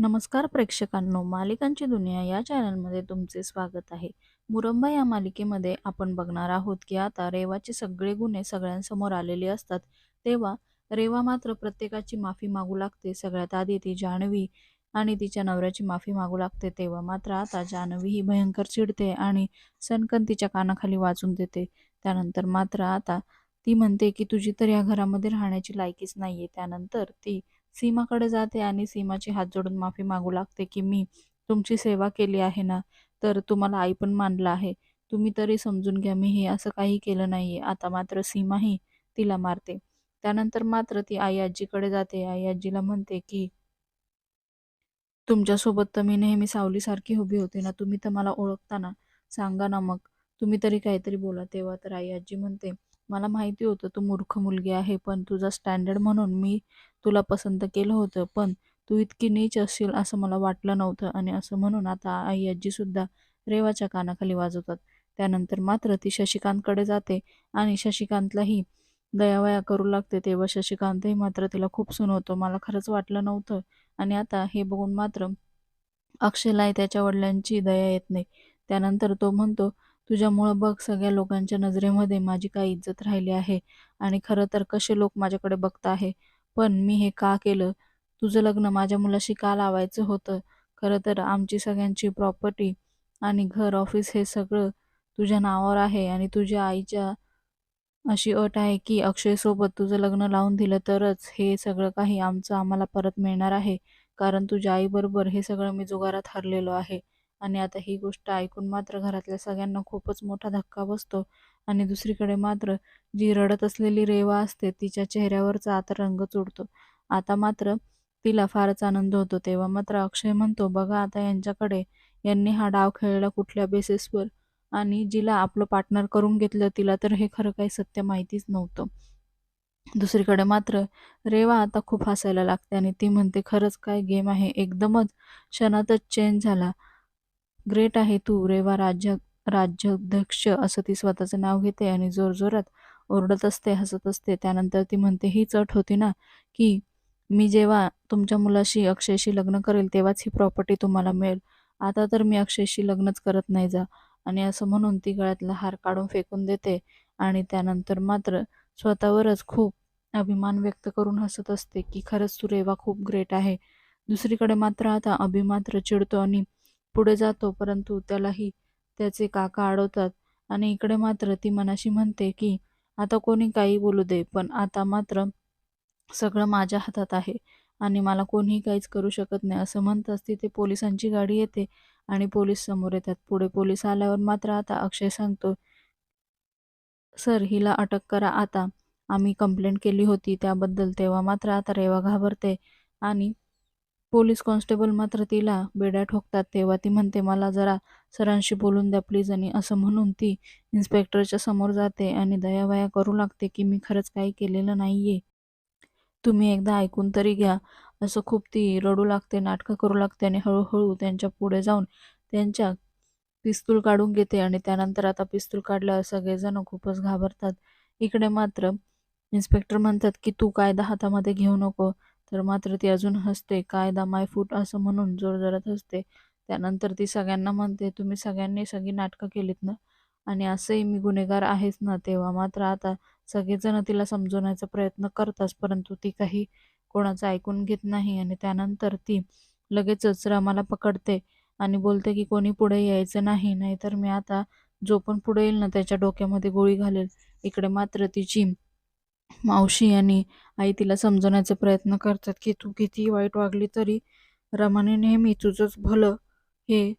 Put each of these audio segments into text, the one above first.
नमस्कार प्रेक्षकांनो मालिकांची दुनिया या चॅनलमध्ये तुमचे स्वागत आहे. मुरंबा या मालिकेमध्ये आपण बघणार आहोत की आता रेवाचे सगळे गुन्हे सगळ्यांसमोर आलेले असतात. तेव्हा रेवा मात्र प्रत्येकाची माफी मागू लागते सगळ्यात आधी ती जान्हवी आणि तिच्या नवऱ्याची माफी मागू लागते तेव्हा मात्र आता जान्हवी ही भयंकर चिडते आणि सनकन तिच्या कानाखाली वाचून देते. त्यानंतर मात्र आता ती म्हणते की तुझी तर या घरामध्ये राहण्याची लायकीच नाहीये. त्यानंतर ती सीमाकडे जाते आणि सीमाची हात जोडून माफी मागू लागते की मी तुमची सेवा केली आहे ना? तर तुम्हाला आई पण मानलं आहे. तुम्ही तरी समजून घ्या मी हे असं काही केलं नाहीये. आता मात्र सीमाही तिला मारते. त्यानंतर मात्र ती आई आजीकडे जाते. आई आजीला म्हणते की तुमच्यासोबत तर मी नेहमी सावलीसारखी उभी होते ना? तुम्ही तर मला ओळखता ना? सांगा ना मग. तुम्ही तरी काहीतरी बोला. तेव्हा तर आई आजी म्हणते मला माहिती होतं तू मूर्ख मुलगी आहे पण तुझा स्टँडर्ड म्हणून मी तुला पसंत केलं होतं पण तू इतकी नीच असशील असं मला वाटलं नव्हतं आणि असं म्हणून आता आई आजीसुद्धा रेवाच्या कानाखाली वाजवतात. त्यानंतर मात्र ती शशिकांतकडे जाते आणि शशिकांतलाही दयावया करू लागते. तेव्हा शशिकांतही मात्र तिला खूप सुनवतो. मला खरंच वाटलं नव्हतं आणि आता हे बघून मात्र अक्षयलाही त्याच्या वडिलांची दया येत नाही. त्यानंतर तो म्हणतो तुझ्यामुळं बघ सगळ्या लोकांच्या नजरेमध्ये माझी काय इज्जत राहिली आहे आणि खरं तर कसे लोक माझ्याकडे बघत आहे पण मी हे का केलं? तुझं लग्न माझ्या मुलाशी का लावायचं होतं? खरं तर आमची सगळ्यांची प्रॉपर्टी आणि घर ऑफिस हे सगळं तुझ्या नावावर आहे आणि तुझ्या आईच्या अशी अट आहे की अक्षयसोबत तुझं लग्न लावून दिलं तरच हे सगळं काही आमचं आम्हाला परत मिळणार आहे. कारण तुझ्या आईबरोबर हे सगळं मी जुगारात हरलेलो आहे. आणि आता ही गोष्ट ऐकून मात्र घरातल्या सगळ्यांना खूपच मोठा धक्का बसतो. आणि दुसरीकडे मात्र जी रडत असलेली रेवा असते तिच्या चेहऱ्यावरचा आता रंग चुडतो. आता मात्र तिला फारच आनंद होतो. तेव्हा मात्र अक्षय म्हणतो बघा आता यांच्याकडे यांनी हा डाव खेळला कुठल्या बेसिसवर? आणि जिला आपलं पार्टनर करून घेतलं तिला तर हे खरं काही सत्य माहितीच नव्हतं. दुसरीकडे मात्र रेवा आता खूप हसायला लागते आणि ती म्हणते खरंच काय गेम आहे? एकदमच क्षणातच चेंज झाला. ग्रेट आहे तू रेवा राज्य राज्याध्यक्ष असं ती स्वतःचं नाव घेते आणि जोरजोरात ओरडत असते हसत असते. त्यानंतर ती म्हणते हीच अट होती ना की मी जेव्हा तुमच्या मुलाशी अक्षयशी लग्न करेल तेव्हाच ही प्रॉपर्टी तुम्हाला मिळेल. आता तर मी अक्षयशी लग्नच करत नाही जा. आणि असं म्हणून ती गळ्यातला हार काढून फेकून देते आणि त्यानंतर मात्र स्वतःवरच खूप अभिमान व्यक्त करून हसत असते की खरंच तू रेवा खूप ग्रेट आहे. दुसरीकडे मात्र आता अभिमात्र चिडतो आणि पुढे जातो परंतु त्यालाही त्याचे काका अडवतात. आणि इकडे मात्र ती मनाशी म्हणते की आता कोणी काही बोलू दे पण आता मात्र सगळं माझ्या हातात आहे आणि मला कोणीही काहीच करू शकत नाही असं म्हणताच तिथे पोलिसांची गाडी येते आणि पोलीस समोर येतात. पुढे पोलीस आल्यावर मात्र आता अक्षय सांगतो सर हिला अटक करा आता. आम्ही कंप्लेंट केली होती त्याबद्दल तेव्हा मात्र आता रेवा घाबरते आणि पोलीस कॉन्स्टेबल मात्र तिला बेड्या ठोकतात. तेव्हा ती म्हणते मला जरा सरांशी बोलून द्या प्लीज. आणि असं म्हणून ती इन्स्पेक्टरच्या समोर जाते आणि दयावया करू लागते की मी खरंच काही केलेलं नाहीये. तुम्ही एकदा ऐकून तरी घ्या. असं खूप ती रडू लागते नाटकं करू लागते आणि हळूहळू त्यांच्या पुढे जाऊन त्यांच्या पिस्तूल काढून घेते आणि त्यानंतर आता पिस्तूल काढल्यावर सगळेजण खूपच घाबरतात. इकडे मात्र इन्स्पेक्टर म्हणतात की तू कायदा हातामध्ये घेऊ नको. तर मात्र ती अजून हसते कायदा माय फूट असं म्हणून जोरजोरात हसते. त्यानंतर ती सगळ्यांना म्हणते तुम्ही सगळ्यांनी सगळी नाटकं केलीत ना? आणि असंही मी गुन्हेगार आहेच ना तेव्हा? मात्र आता सगळेजण तिला समजवण्याचा प्रयत्न करतात परंतु ती काही कोणाचं ऐकून घेत नाही आणि त्यानंतर ती लगेचच रामाला पकडते आणि बोलते की कोणी पुढे यायचं नाही नाहीतर मी आता जो पण पुढे येईल ना त्याच्या डोक्यामध्ये गोळी घालेल. इकडे मात्र तिची मावशी आणि आई तिला समजवण्याचा प्रयत्न करतात की तू किती वाईट वागली तरी रमाने नेहमी तुझंच भलं हे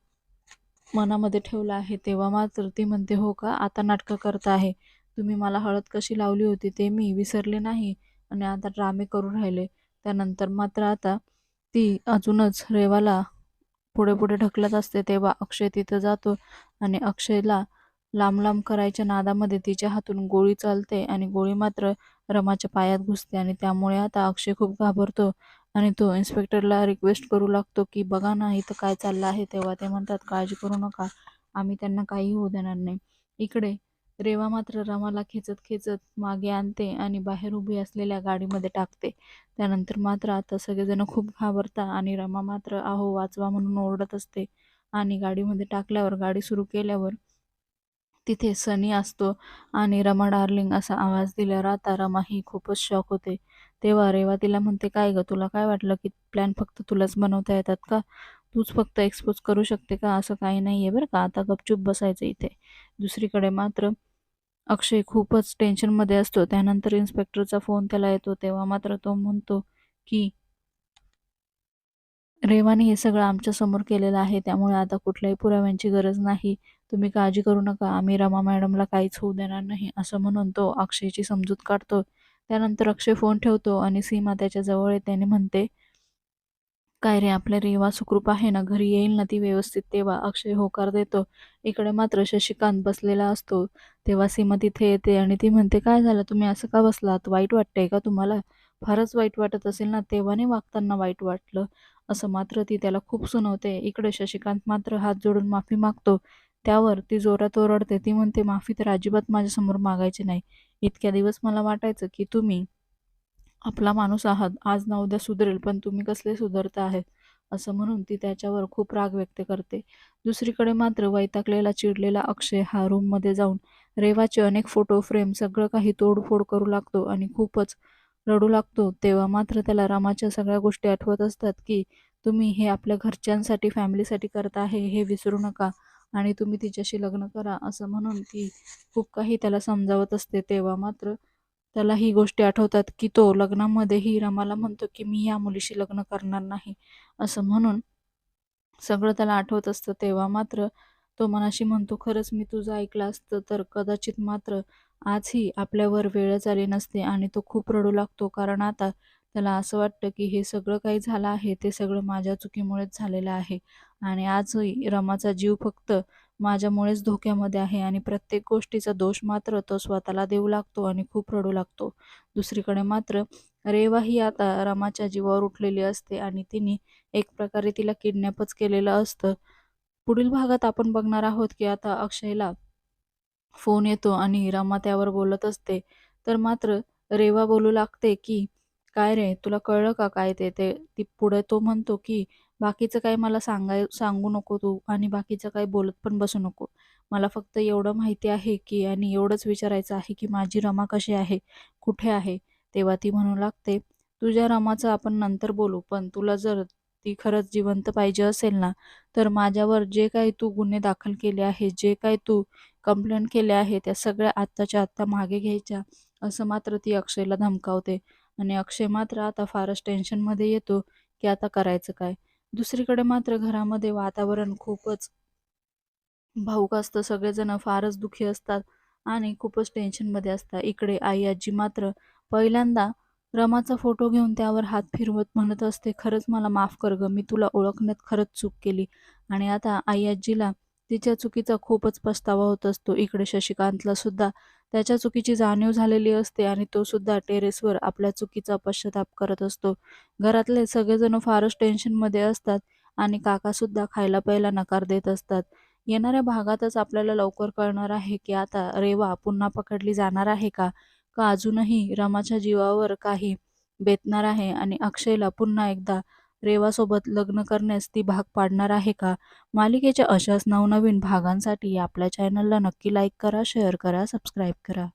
मनामध्ये ठेवलं आहे. तेव्हा मात्र ती म्हणते हो का? आता नाटकं करत आहे. तुम्ही मला हळद कशी लावली होती ते मी विसरले नाही आणि आता ड्रामे करू राहिले. त्यानंतर मात्र आता ती अजूनच रेवाला पुढे पुढे ढकलत असते. तेव्हा अक्षय तिथं जातो आणि अक्षयला लांब लांब करायच्या नादामध्ये तिच्या हातून गोळी चालते आणि गोळी मात्र रमाच्या पायात घुसते आणि त्यामुळे आता अक्षय खूप घाबरतो आणि तो इन्स्पेक्टरला रिक्वेस्ट करू लागतो की बघा ना इथं काय चाललं आहे? तेव्हा ते म्हणतात काळजी करू नका आम्ही त्यांना काही होऊ देणार नाही. इकडे रेवा मात्र रमाला खेचत खेचत मागे आणते आणि बाहेर उभी असलेल्या गाडीमध्ये टाकते. त्यानंतर मात्र आता सगळेजण खूप घाबरता आणि रमा मात्र आहो वाचवा म्हणून ओरडत असते आणि गाडीमध्ये टाकल्यावर गाडी सुरू केल्यावर तिथे सनी असतो आणि रमा डार्लिंग असा आवाज दिल्यावर आता रमा ही खूपच शॉक होते. तेव्हा रेवा तिला म्हणते काय ग तुला काय वाटलं की प्लॅन फक्त तुलाच बनवता येतात का? तूच फक्त एक्सपोज करू शकते का? असं काही नाही आहे बरं का? आता गपचूप बसायचं इथे. दुसरीकडे मात्र अक्षय खूपच टेन्शनमध्ये असतो. त्यानंतर इन्स्पेक्टरचा फोन त्याला येतो. तेव्हा मात्र तो म्हणतो की रेवाने हे सगळं आमच्यासमोर केलेलं आहे. त्यामुळे आता कुठल्याही पुराव्यांची गरज नाही. तुम्ही काळजी करू नका आम्ही रमा मॅडमला काहीच होऊ देणार नाही असं म्हणून तो अक्षयची समजूत काढतो त्यानंतर अक्षय फोन ठेवतो आणि सीमा त्याच्याजवळ येते आणि म्हणते काय रे आपल्या रेवा सुखरूप आहे ना? घरी येईल ना ती व्यवस्थित? तेव्हा अक्षय होकार देतो. इकडे मात्र शशिकांत बसलेला असतो. तेव्हा सीमा तिथे येते आणि ती म्हणते काय झालं? तुम्ही असं का बसलात? वाईट वाटतंय का तुम्हाला? फारच वाईट वाटत असेल ना? तेव्हा नाही वागताना वाईट वाटलं. असं मात्र ती त्याला खूप सुनवते. इकडे शशिकांत मात्र हात जोडून माफी मागतो. त्यावर ती जोरात ओरडते. ती म्हणते माफी तर अजिबात माझ्यासमोर मागायची नाही. इतक्या दिवस मला वाटायचं की तुम्ही आपला माणूस आहात. आज ना उद्या सुधरेल पण तुम्ही कसले सुधारता आहेत? असं म्हणून ती त्याच्यावर खूप राग व्यक्त करते. दुसरीकडे मात्र वैतागलेला चिडलेला अक्षय हा रूममध्ये जाऊन रेवाचे अनेक फोटो फ्रेम सगळं काही तोडफोड करू लागतो आणि खूपच रडू लागतो. तेव्हा मात्र त्याला रामाच्या सगळ्या गोष्टी आठवत असतात की तुम्ही हे आपल्या घरच्यांसाठी फॅमिलीसाठी करता आहे हे विसरू नका. आणि तुम्ही तिच्याशी लग्न करा असं म्हणून ती खूप काही त्याला समजावत असते तेव्हा मात्र त्याला ही गोष्टी आठवतात की तो लग्नामध्येही रमाला म्हणतो की मी या मुलीशी लग्न करणार नाही असं म्हणून सगळं त्याला आठवत असतं. तेव्हा मात्र तो मनाशी म्हणतो खरंच मी तुझं ऐकलं असतं तर कदाचित मात्र आजही आपल्यावर वेळच आली नसते आणि तो खूप रडू लागतो. कारण आता त्याला असं वाटतं की हे सगळं काही झालं आहे ते सगळं माझ्या चुकीमुळेच झालेलं आहे. आणि आजही रमाचा जीव फक्त माझ्यामुळेच धोक्यामध्ये आहे आणि प्रत्येक गोष्टीचा दोष मात्र तो स्वतःला देऊ लागतो आणि खूप रडू लागतो. दुसरीकडे मात्र रेवा ही आता रमाच्या जीवावर उठलेली असते आणि तिने एक प्रकारे तिला किडनॅपच केलेलं असतं. पुढील भागात आपण बघणार आहोत की आता अक्षयला फोन येतो आणि रमा त्यावर बोलत असते. तर मात्र रेवा बोलू लागते की काय रे? तुला कळलं का काय ते? ते ती पुढे तो म्हणतो की बाकीचं काही मला सांगाय सांगू नको तू आणि बाकीचं काही बोलत पण बसू नको. मला फक्त एवढं माहिती आहे की आणि एवढंच विचारायचं आहे की माझी रमा कशी आहे कुठे आहे? तेव्हा ती म्हणू लागते तुझ्या रमाचं आपण नंतर बोलू पण तुला जर ती खरंच जिवंत पाहिजे असेल ना तर माझ्यावर जे काही तू गुन्हे दाखल केले आहे जे काही तू कंप्लेंट केले आहे त्या सगळ्या आत्ताच्या आत्ता मागे घ्यायच्या. असं मात्र ती अक्षयला धमकावते. आणि अक्षय मात्र आता फारच टेन्शनमध्ये येतो की आता करायचं काय? दुसरीकडे मात्र घरामध्ये वातावरण खूपच भाऊक असतं. सगळेजण फारच दुःखी असतात आणि खूपच टेन्शनमध्ये असतात. इकडे आई आजी मात्र पहिल्यांदा रमाचा फोटो घेऊन त्यावर हात फिरवत म्हणत असते खरंच मला माफ कर ग मी तुला ओळखण्यात खरंच चूक केली. आणि आता आई आजीला तिच्या चुकीचा खूपच पस्तावा होत असतो. इकडे शशिकांतला सुद्धा त्याच्या चुकीची जाणीव झालेली असते आणि तो सुद्धा टेरेसवर आपल्या चुकीचा पश्चाताप करत असतो. घरातले सगळेजण फारच टेन्शनमध्ये असतात आणि काका सुद्धा खायला प्यायला नकार देत असतात. येणाऱ्या भागातच आपल्याला लवकर कळणार आहे की आता रेवा पुन्हा पकडली जाणार आहे का? का अजूनही रमाच्या जीवावर काही बेतणार आहे आणि अक्षयला पुन्हा एकदा रेवासोबत लग्न करण्यास ती भाग पाडणार आहे का? मालिकेच्या अशाच नवनवीन भागांसाठी आपल्या चॅनलला नक्की लाईक करा शेअर करा सबस्क्राईब करा.